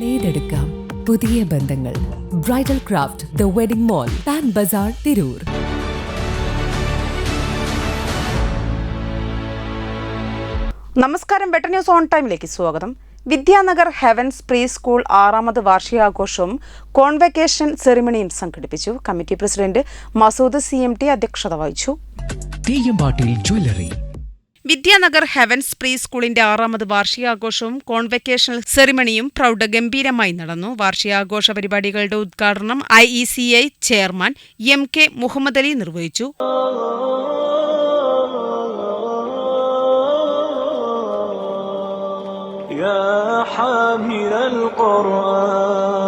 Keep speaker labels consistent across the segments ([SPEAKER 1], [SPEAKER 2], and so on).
[SPEAKER 1] നേടെടുക്കാം പുതിയ ബന്ധങ്ങൾ. Bridal craft the wedding mall pan ബസാർ തിരൂർ
[SPEAKER 2] നമസ്കാരം. ബെറ്റർ ന്യൂസ് ഓൺ ടൈമിലേക്ക് സ്വാഗതം. വിദ്യാനഗർ ഹെവൻസ് പ്രീ സ്കൂൾ ആറാമത് വാർഷികാഘോഷവും കോൺവെക്കേഷൻ സെറിമണിയും സംഘടിപ്പിച്ചു. Committee president Masood C M T അധ്യക്ഷത വഹിച്ചു.
[SPEAKER 3] Theyyampattil jewellery
[SPEAKER 2] Vidyanagar heavens pre സ്കൂളിന്റെ ആറാമത് വാർഷികാഘോഷവും കോൺവെക്കേഷണൽ സെറിമണിയും പ്രൗഢഗംഭീരമായി നടന്നു വാർഷികാഘോഷ പരിപാടികളുടെ ഉദ്ഘാടനം I E C I chairman M K Muhammad Ali നിർവഹിച്ചു
[SPEAKER 4] يا حامل القرآن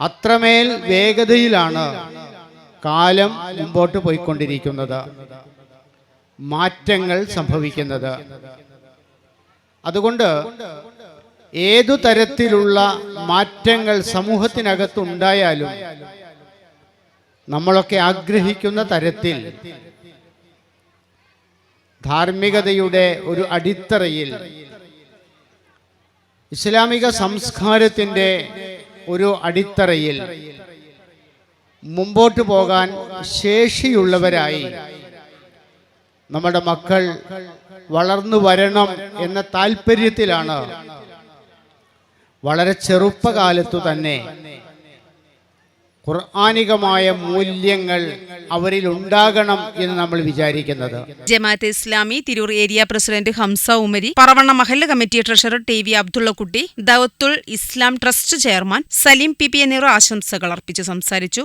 [SPEAKER 5] അത്രമേൽ വേഗതയിലാണ് കാലം മുമ്പോട്ട് പോയിക്കൊണ്ടിരിക്കുന്നത്. മാറ്റങ്ങൾ സംഭവിക്കുന്നത്. അതുകൊണ്ട് ഏതു തരത്തിലുള്ള മാറ്റങ്ങൾ സമൂഹത്തിനകത്തുണ്ടായാലും നമ്മളൊക്കെ ആഗ്രഹിക്കുന്ന തരത്തിൽ ധാർമ്മികതയുടെ ഒരു അടിത്തറയിൽ ഇസ്ലാമിക സംസ്കാരത്തിന്റെ ഒരു അടിത്തറയിൽ മുമ്പോട്ട് പോകാൻ ശേഷിയുള്ളവരായി നമ്മുടെ മക്കൾ വളർന്നു വരണം എന്ന താല്പര്യത്തിലാണ് വളരെ ചെറുപ്പകാലത്തു തന്നെ ഖുർആാനികമായ മൂല്യങ്ങൾ അവരിൽ ഉണ്ടാകണം എന്ന് നമ്മൾ വിചാരിക്കുന്നത്.
[SPEAKER 2] Jamaat-e Islami Tirur area president Hamza Umari Paravanna മഹല്ല committee treasurer T V Abdullakutty Dawathul Islam trust chairman Salim P P എന്നിവർ ആശംസകൾ അർപ്പിച്ച് സംസാരിച്ചു.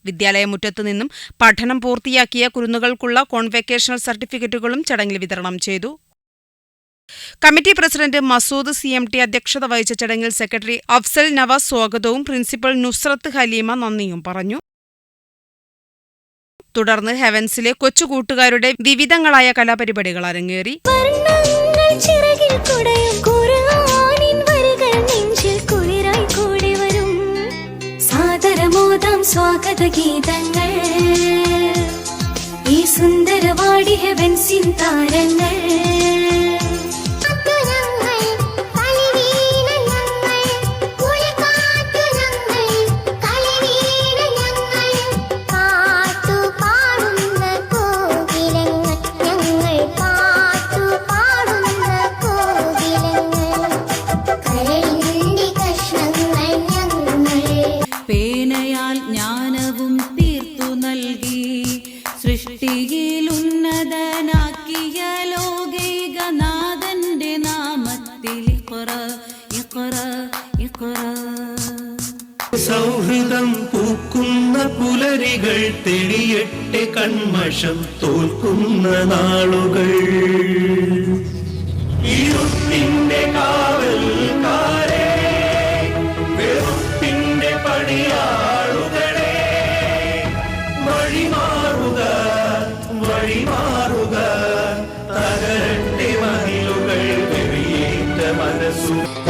[SPEAKER 6] Fahad.
[SPEAKER 2] വിദ്യാലയമുറ്റത്തു നിന്നും പഠനം പൂർത്തിയാക്കിയ കുരുന്നുകൾക്കുള്ള കോൺവെക്കേഷണൽ സർട്ടിഫിക്കറ്റുകളും ചടങ്ങിൽ വിതരണം ചെയ്തു committee president Masood C M T അധ്യക്ഷത വഹിച്ച ചടങ്ങിൽ സെക്രട്ടറി അഫ്സൽ നവാസ് സ്വാഗതവും പ്രിൻസിപ്പൽ നുസ്രത്ത് ഹലീമ നന്ദിയും പറഞ്ഞു തുടർന്ന് ഹെവൻസിലെ കൊച്ചുകൂട്ടുകാരുടെ വിവിധങ്ങളായ കലാപരിപാടികൾ അരങ്ങേറി
[SPEAKER 7] സ്വാഗത ഗീതങ്ങൾ ഈ സുന്ദരവാടി ഹെവൻസിൻ താരങ്ങൾ.
[SPEAKER 8] ഉന്നതനാക്കിയ ലോകൈകനാഥന്റെ നാമത്തിൽ.
[SPEAKER 4] സൗഹൃദം പൂക്കുന്ന പുലരികൾ തെളിയട്ടെ കൺമഷം തോൽക്കുന്ന നാളുകൾ ഇരുട്ടിന്റെ കാവൽക്കാരെ
[SPEAKER 7] Thank you.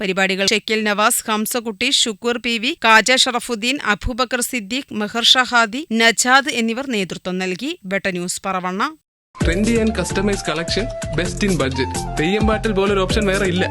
[SPEAKER 2] പരിപാടികൾ ഷെക്കിൽ നവാസ് ഹംസകുട്ടി ഷുക്കൂർ പി വി കാജ ഷറഫുദ്ദീൻ അബൂബക്കർ സിദ്ദീഖ് മെഹർ ഷഹാദി നജാദ് എന്നിവർ നേതൃത്വം നൽകി. Better news
[SPEAKER 9] Paravanna. Trendy and customise collection best in budget Theyyampattil പോലൊരു ഓപ്ഷൻ വേറെ ഇല്ല.